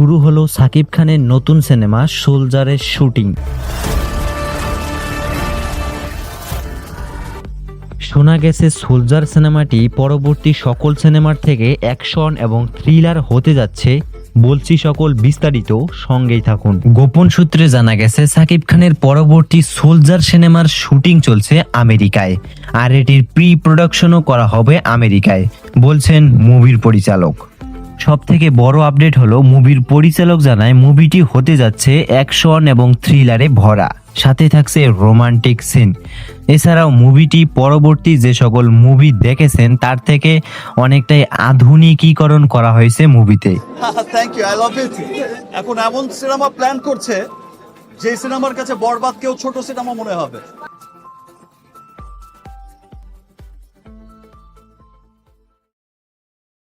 শুরু হলো সাকিব খানের নতুন সিনেমা সোলজারের শুটিং। শোনা গেছে সোলজার সিনেমাটি পরবর্তী সকল সিনেমার থেকে অ্যাকশন এবং থ্রিলার হতে যাচ্ছে। বলছি সকল বিস্তারিত, সঙ্গেই থাকুন। গোপন সূত্রে জানা গেছে, সাকিব খানের পরবর্তী সোলজার সিনেমার শুটিং চলছে আমেরিকায় আর এটির প্রি প্রোডাকশনও করা হবে আমেরিকায়, বলছেন মুভির পরিচালক। সব থেকে বড় আপডেট হলো মুভির পরিচালক জানায়, মুভিটি হতে যাচ্ছে অ্যাকশন এবং থ্রিলারে ভরা। সাথে থাকছে রোমান্টিক সিন। এছাড়াও মুভিটি পরবর্তী যে সকল মুভি দেখেছেন, তার থেকে অনেকটাই আধুনিকীকরণ করা হয়েছে মুভিতে। এখন এমন সিনেমা প্ল্যান করছে যে সিনেমার কাছে বরবাদ কেউ ছোট সিনেমা মনে হবে।